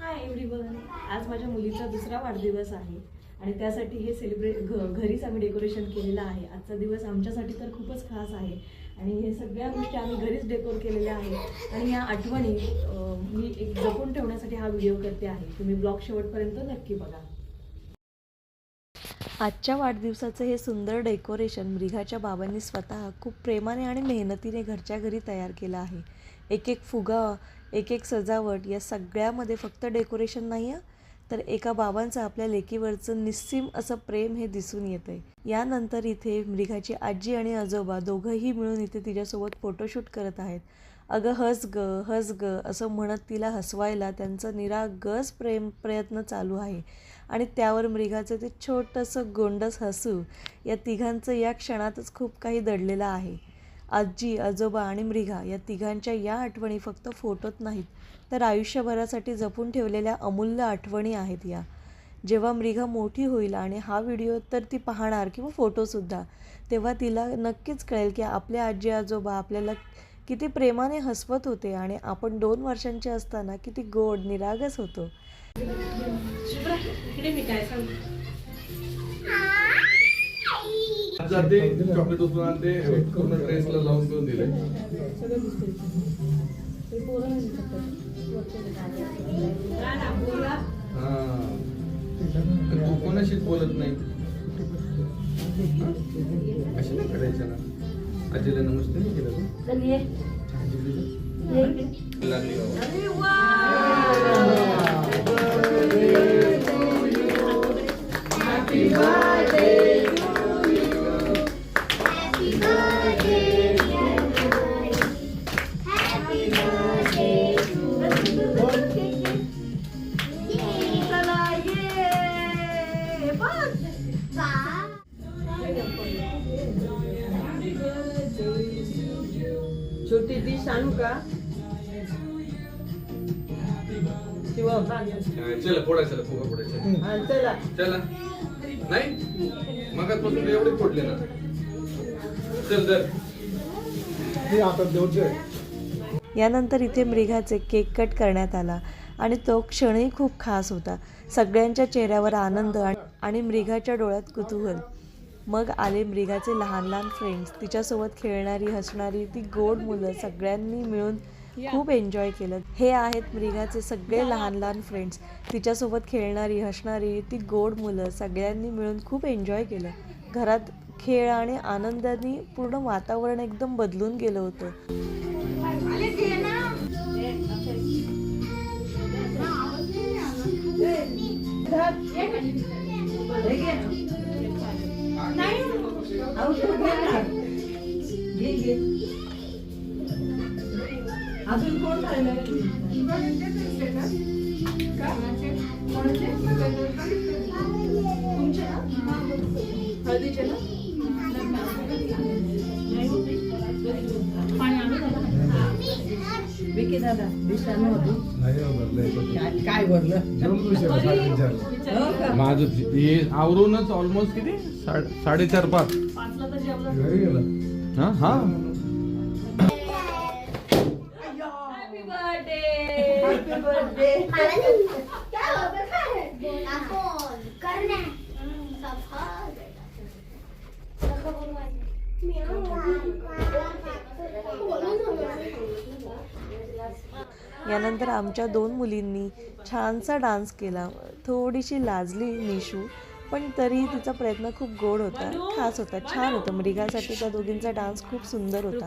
हाय everyone आज माझ्या मुलीचा दुसरा वाढदिवस आहे आणि त्यासाठी हे सेलिब्रेट घ घरीच आम्ही डेकोरेशन केलेलं आहे. आजचा दिवस आमच्यासाठी तर खूपच खास आहे. आणि हे सगळ्या गोष्टी आम्ही घरीच डेकोर केलेल्या आहेत. आणि या आठवणी अं, मी एक जपून ठेवण्यासाठी हा व्हिडिओ करते आहे. तुम्ही ब्लॉग शेवटपर्यंत नक्की बघा. आजच्या वाढदिवसाचं हे सुंदर डेकोरेशन मृगाच्या बाबांनी स्वतः खूप प्रेमाने आणि मेहनतीने घरच्या घरी तयार केलं आहे. एक एक फुगा एक एक सजावट या सगळ्यामध्ये फक्त डेकोरेशन नाही आहे तर एका बाबांचं आपल्या लेकीवरचं निस्सीम असं प्रेम हे दिसून येतं आहे यानंतर इथे मृगाची आजी आणि आजोबा दोघंही मिळून इथे तिच्यासोबत फोटोशूट करत आहेत. अगं हस ग हस ग असं म्हणत तिला हसवायला त्यांचं निरागस प्रेम प्रयत्न चालू आहे. आणि त्यावर मृगाचं ते छोटंसं गोंडस हसू या तिघांचं या क्षणातच खूप काही दडलेलं आहे. आजी आजोबा आणि मृगा या तिघांच्या या आठवणी फक्त फोटोत नाहीत तर आयुष्यभरासाठी जपून ठेवलेल्या अमूल्य आठवणी आहेत या. जेव्हा मृगा मोठी होईल आणि हा व्हिडिओ तर ती पाहणार किंवा फोटोसुद्धा तेव्हा तिला नक्कीच कळेल की आपले आजी आजोबा आपल्याला किती प्रेमाने हसवत होते आणि आपण दोन वर्षांचे असताना किती गोड निरागस होतो. जाते चॉकलेट उचलून आणते पूर्ण ड्रेसला लावून दिले. तू कोणाशीच बोलत नाही? अशी नाही करायचं ना? आजीला नमस्ते नाही केलं तू चल ये. चहाची दिली? लागली बाबा. छोटी डिश आणू का? शिवम चला फोडायचं फुगा फोडायचं हा चला. चला. नाही? मगाचपासून एवढे फोडले ना. चल तर यानंतर इथे मृगाचे केक कट करण्यात आला आणि तो क्षणही खूप खास होता. सगळ्यांच्या चेहऱ्यावर आनंद आणि- आणि मृगाच्या डोळ्यात कुतूहल. मग आले मृगाचे लहान लहान फ्रेंड्स तिच्यासोबत खेळणारी हसणारी ती गोड मुलं सगळ्यांनी मिळून खूप एन्जॉय केलं. हे आहेत मृगाचे सगळे लहान लहान फ्रेंड्स तिच्यासोबत खेळणारी हसणारी ती गोड मुलं सगळ्यांनी मिळून खूप एन्जॉय केलं. घरात खेळ आणि आनंदाने पूर्ण वातावरण एकदम बदलून गेलं होतं. Yeah. औषध घे ना. घे, घे. अजून कोण राहिलंय? तुमचे ना? हळदीचे ना? पाणी आणू का? विकी दादा दिसला नव्हती काय भरलं माझं आवरूनच ऑलमोस्ट किती साडे- साडेचार पाच हा हा. हॅपी बर्थडे हॅपी बर्थडे यानंतर आमच्या दोन मुलींनी छानसा डान्स केला. थोडीशी लाजली निशू. पण तरीही तिचा प्रयत्न खूप गोड होता खास होता छान होता. मृगासाठी त्या दोघींचा डान्स खूप सुंदर होता.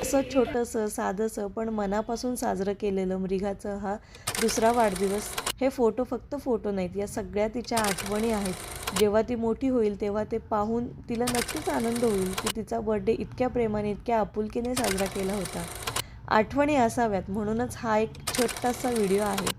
असं छोटंसं साधंसं पण मनापासून साजरं केलेलं मृगाचं हा दुसरा वाढदिवस. हे फोटो फक्त फोटो नाहीत या सगळ्या तिच्या आठवणी आहेत. जेव्हा ती मोठी होईल तेव्हा ते पाहून तिला नक्कीच आनंद होईल की तिचा बर्थडे इतक्या प्रेमाने इतक्या आपुलकीने साजरा केला होता. आठवणी असाव्यात म्हणूनच हा एक छोटासा व्हिडिओ आहे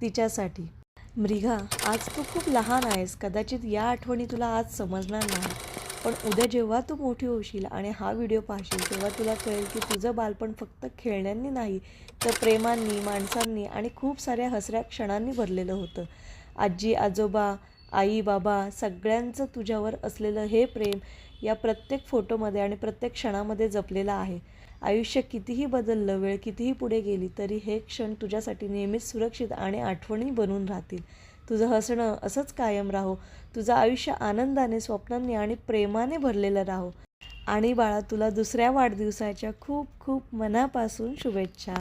तिच्यासाठी. मृगा आज तू खूप लहान आहेस. कदाचित या आठवणी तुला आज समजणार नाही पण उद्या जेव्हा तू मोठी होशील आणि हा व्हिडिओ पाहशील तेव्हा तुला कळेल की तुझं बालपण फक्त खेळण्यांनी नाही तर प्रेमांनी माणसांनी आणि खूप साऱ्या हसऱ्या क्षणांनी भरलेलं होतं. आजी आजोबा आई बाबा सगळ्यांचं तुझ्यावर असलेलं हे प्रेम या प्रत्येक फोटोमध्ये आणि प्रत्येक क्षणामध्ये जपलेलं आहे. आयुष्य कितीही बदललं वेळ कितीही पुढे गेली तरी हे क्षण तुझ्यासाठी नेहमीच सुरक्षित आणि आठवणी बनून राहतील. तुझं हसणं असंच कायम राहो. तुझं आयुष्य आनंदाने स्वप्नांनी आणि प्रेमाने भरलेलं राहो. आणि बाळा तुला दुसऱ्या वाढदिवसाच्या खूप खूप मनापासून शुभेच्छा.